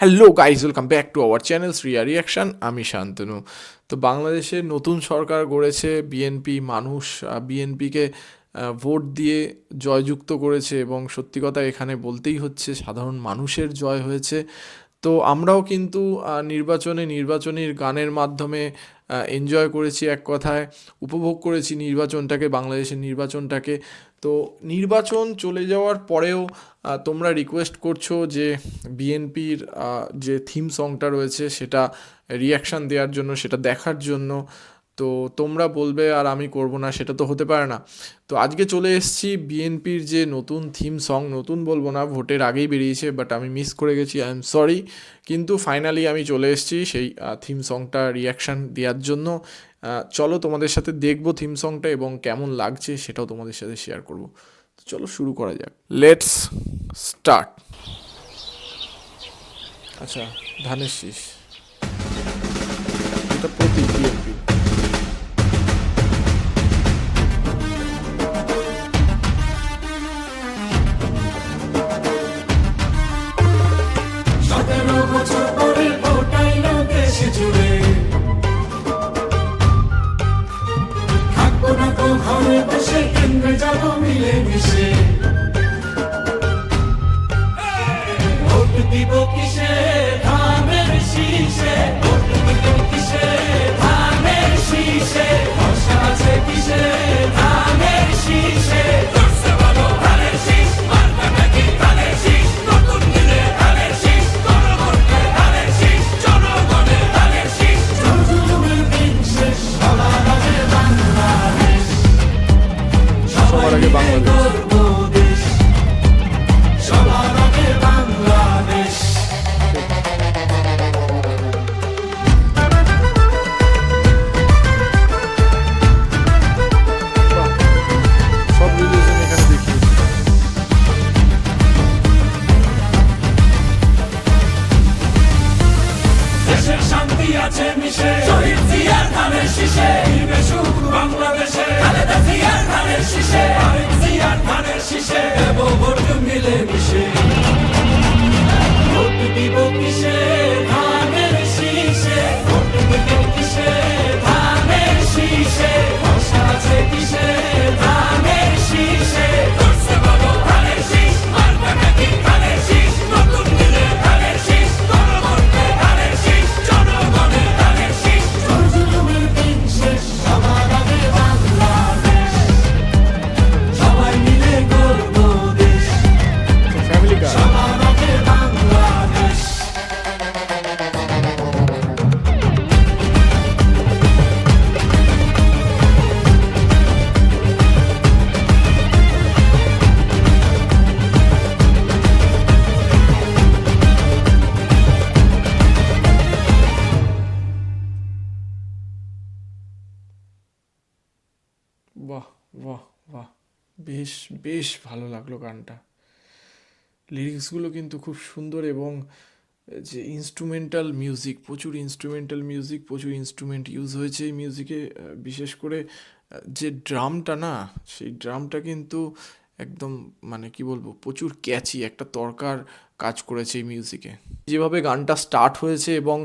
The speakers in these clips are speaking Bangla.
Hello guys welcome back to our channel Shriya reaction আমি শান্তনু। তো বাংলাদেশে নতুন সরকার গড়েছে বিএনপি মানুষ বিএনপিকে ভোট দিয়ে জয়যুক্ত করেছে এবং সত্যি কথা এখানে বলতেই হচ্ছে, সাধারণ মানুষের জয় হয়েছে। তো আমরাও কিন্তু নির্বাচনে নির্বাচনীর গানের মাধ্যমে এনজয় করেছি এক কথায়, উপভোগ করেছি নির্বাচনটাকে, বাংলাদেশের নির্বাচনটাকে। তো নির্বাচন চলে যাওয়ার পরেও তোমরা রিকোয়েস্ট করছ যে বিএনপির যে থিম সংটা রয়েছে সেটা রিয়াকশান দেওয়ার জন্য, সেটা দেখার জন্য। তো তোমরা বলবে আর আমি করব না, সেটা তো হতে পারে না। তো আজকে চলে এসেছি বিএনপির যে নতুন থিম সং নতুন বলব না, ভোটের আগেই বেরিয়েছে বাট আমি মিস করে গেছি আই এম সরি কিন্তু ফাইনালি আমি চলে এসেছি সেই থিম সংটা রিয়াকশান দেওয়ার জন্য। চলো তোমাদের সাথে দেখব থিম সংটা এবং কেমন লাগছে সেটাও তোমাদের সাথে শেয়ার করব। তো চলো শুরু করা যাক। লেটস স্টার্ট আচ্ছা ধানের শীষ। এটা প্রতীক। যাব মিলে ধানের শীষে সুখ বাংলাদেশে। খালেদা জিয়ার ধানের শীষে, আরেক জিয়ার ধানের শীষে দেব ভোট মিলে মিশে বেশ বেশ ভালো লাগল গানটা। লিরিক্সগুলো কিন্তু খুব সুন্দর এবং যে ইনস্ট্রুমেন্টাল মিউজিক প্রচুর ইনস্ট্রুমেন্টাল মিউজিক প্রচুর ইনস্ট্রুমেন্ট ইউজ হয়েছে এই মিউজিকে বিশেষ করে যে ড্রামটা না, সেই ড্রামটা কিন্তু একদম মানে কি বলব, প্রচুর ক্যাচি একটা তরকার কাজ করেছে এই মিউজিকে যেভাবে গানটা স্টার্ট হয়েছে এবং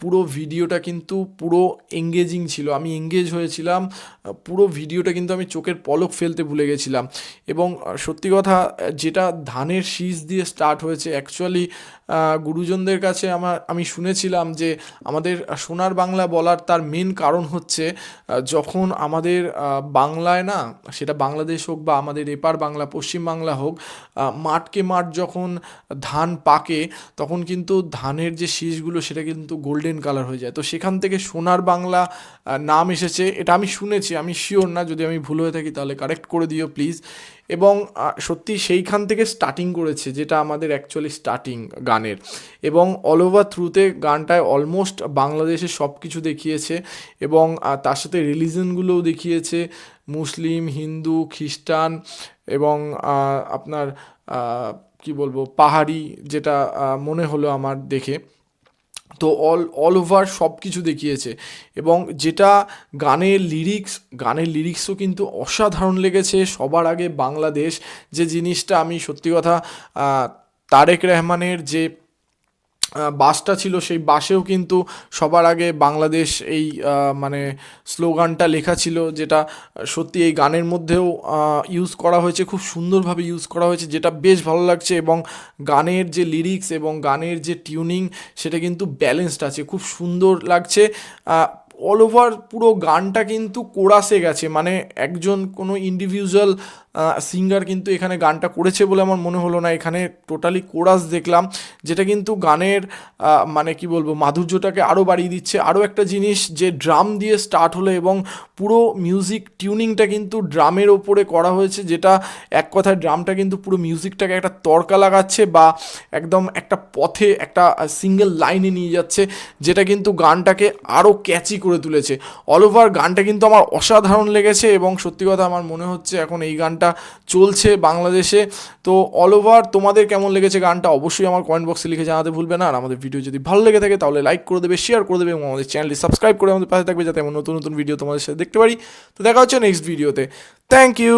পুরো ভিডিওটা কিন্তু পুরো এঙ্গেজিং ছিল। আমি এঙ্গেজ হয়েছিলাম পুরো ভিডিওটা কিন্তু আমি চোখের পলক ফেলতে ভুলে গেছিলাম। এবং সত্যি কথা, যেটা ধানের শীষ দিয়ে স্টার্ট হয়েছে অ্যাকচুয়ালি গুরুজনদের কাছে আমার, আমি শুনেছিলাম যে আমাদের সোনার বাংলা বলার তার মেন কারণ হচ্ছে যখন আমাদের বাংলায় না, সেটা বাংলাদেশ হোক বা আমাদের এপার বাংলা পশ্চিম বাংলা হোক মাঠকে মাঠ যখন ধান পাকে, তখন কিন্তু ধানের যে শীষগুলো সেটা কিন্তু গোল্ডেন কালার হয়ে যায়। তো সেখান থেকে সোনার বাংলা নাম এসেছে। এটা আমি শুনেছি, আমি শিওর না, যদি আমি ভুল হয়ে থাকি তাহলে কারেক্ট করে দিও প্লিজ এবং সত্যি সেইখান থেকে স্টার্টিং করেছে, যেটা আমাদের অ্যাকচুয়ালি স্টার্টিং গানের। এবং অল ওভার থ্রুতে গানটায় অলমোস্ট বাংলাদেশের সব কিছু দেখিয়েছে এবং তার সাথে রিলিজনগুলোও দেখিয়েছে। মুসলিম, হিন্দু, খ্রিস্টান এবং আপনার কি বলব, পাহাড়ি যেটা মনে হলো আমার দেখে। তো অল অল ওভার সব কিছু দেখিয়েছে। এবং যেটা গানের লিরিক্স গানের লিরিক্সও কিন্তু অসাধারণ লেগেছে। সবার আগে বাংলাদেশ, যে জিনিসটা আমি সত্যি কথা তারেক রহমানের যে বাসটা ছিল, সেই বাসেও কিন্তু সবার আগে বাংলাদেশ এই মানে স্লোগানটা লেখা ছিল যেটা সত্যি এই গানের মধ্যেও ইউজ করা হয়েছে, খুব সুন্দরভাবে ইউজ করা হয়েছে, যেটা বেশ ভালো লাগছে এবং গানের যে লিরিক্স এবং গানের যে টিউনিং সেটা কিন্তু ব্যালেন্সড আছে, খুব সুন্দর লাগছে। অল ওভার পুরো গানটা কিন্তু কোরাসে গেছে মানে একজন কোনো ইন্ডিভিজুয়াল সিঙ্গার কিন্তু এখানে গানটা করেছে বলে আমার মনে হলো না। এখানে টোটালি কোরাস দেখলাম, যেটা কিন্তু গানের মানে কি বলব, মাধুর্যটাকে আরও বাড়িয়ে দিচ্ছে। আরও একটা জিনিস যে ড্রাম দিয়ে স্টার্ট হলো এবং পুরো মিউজিক টিউনিংটা কিন্তু ড্রামের ওপরে করা হয়েছে, যেটা এক কথায় ড্রামটা কিন্তু পুরো মিউজিকটাকে একটা তড়কা লাগাচ্ছে বা একদম একটা পথে একটা সিঙ্গেল লাইনে নিয়ে যাচ্ছে, যেটা কিন্তু গানটাকে আরও ক্যাচি করে তুলেছে। অল ওভার গানটা কিন্তু আমার অসাধারণ লেগেছে এবং সত্যি কথা আমার মনে হচ্ছে এখন এই গানটা চলছে বাংলাদেশে। তো অল ওভার তোমাদের কেমন লেগেছে গানটা অবশ্যই আমার কমেন্ট বক্সে লিখে জানাতে ভুলবে না। আর আমাদের ভিডিও যদি ভালো লেগে থাকে তাহলে লাইক করে দেবে শেয়ার করে দেবে এবং আমাদের চ্যানেলটি সাবস্ক্রাইব করে আমাদের পাশে থাকবে যাতে এমন নতুন নতুন ভিডিও তোমাদের সাথে দেখতে পারি। তো দেখা হচ্ছে নেক্সট ভিডিওতে থ্যাংক ইউ